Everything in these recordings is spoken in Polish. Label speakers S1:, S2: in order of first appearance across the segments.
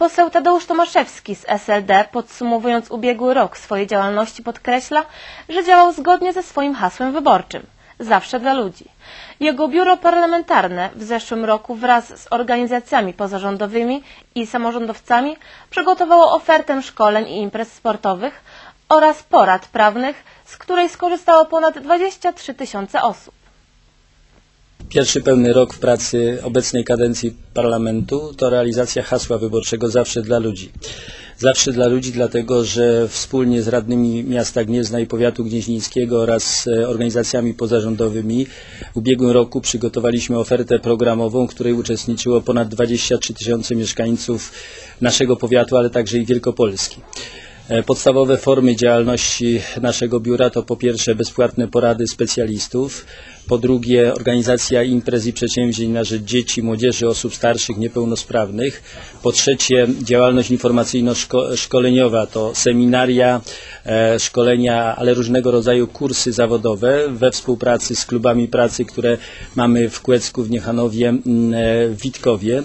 S1: Poseł Tadeusz Tomaszewski z SLD, podsumowując ubiegły rok swojej działalności, podkreśla, że działał zgodnie ze swoim hasłem wyborczym zawsze dla ludzi. Jego biuro parlamentarne w zeszłym roku wraz z organizacjami pozarządowymi i samorządowcami przygotowało ofertę szkoleń i imprez sportowych oraz porad prawnych, z której skorzystało ponad 23 tysiące osób.
S2: Pierwszy pełny rok w pracy obecnej kadencji parlamentu to realizacja hasła wyborczego Zawsze dla ludzi. Zawsze dla ludzi, dlatego że wspólnie z radnymi miasta Gniezna i powiatu gnieźnieńskiego oraz organizacjami pozarządowymi w ubiegłym roku przygotowaliśmy ofertę programową, w której uczestniczyło ponad 23 tysiące mieszkańców naszego powiatu, ale także i Wielkopolski. E, Podstawowe formy działalności naszego biura to po pierwsze bezpłatne porady specjalistów, po drugie organizacja imprez i przedsięwzięć na rzecz dzieci, młodzieży, osób starszych, niepełnosprawnych, po trzecie działalność informacyjno-szkoleniowa to seminaria, e, szkolenia, ale różnego rodzaju kursy zawodowe we współpracy z klubami pracy, które mamy w Kłecku, w Niechanowie, e, w Witkowie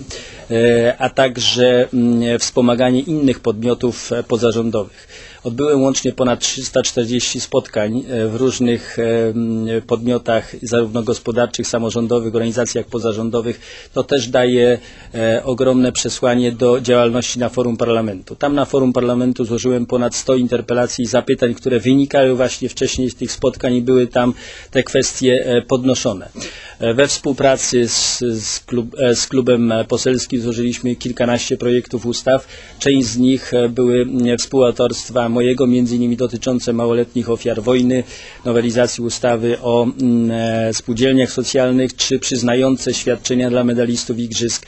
S2: a także mm, wspomaganie innych podmiotów e, pozarządowych. Odbyłem łącznie ponad 340 spotkań e, w różnych e, podmiotach, zarówno gospodarczych, samorządowych, organizacjach pozarządowych. To też daje e, ogromne przesłanie do działalności na forum parlamentu. Tam na forum parlamentu złożyłem ponad 100 interpelacji i zapytań, które wynikały właśnie wcześniej z tych spotkań i były tam te kwestie e, podnoszone. E, We współpracy z, z, klub, e, z klubem poselskim złożyliśmy kilkanaście projektów ustaw. Część z nich e, były współautorstwa mojego, między innymi dotyczące małoletnich ofiar wojny, nowelizacji ustawy o spółdzielniach socjalnych, czy przyznające świadczenia dla medalistów Igrzysk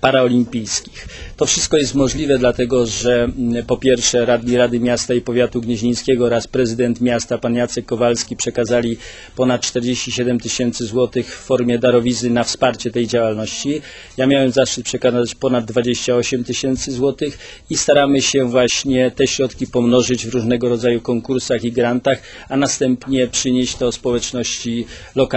S2: Paraolimpijskich. To wszystko jest możliwe dlatego, że po pierwsze radni Rady Miasta i Powiatu Gnieźnieńskiego oraz prezydent miasta pan Jacek Kowalski przekazali ponad 47 tysięcy złotych w formie darowizny na wsparcie tej działalności. Ja miałem zaszczyt przekazać ponad 28 tysięcy złotych i staramy się właśnie te środki pomnożyć w różnego rodzaju konkursach i grantach, a następnie przynieść to społeczności lokalnej.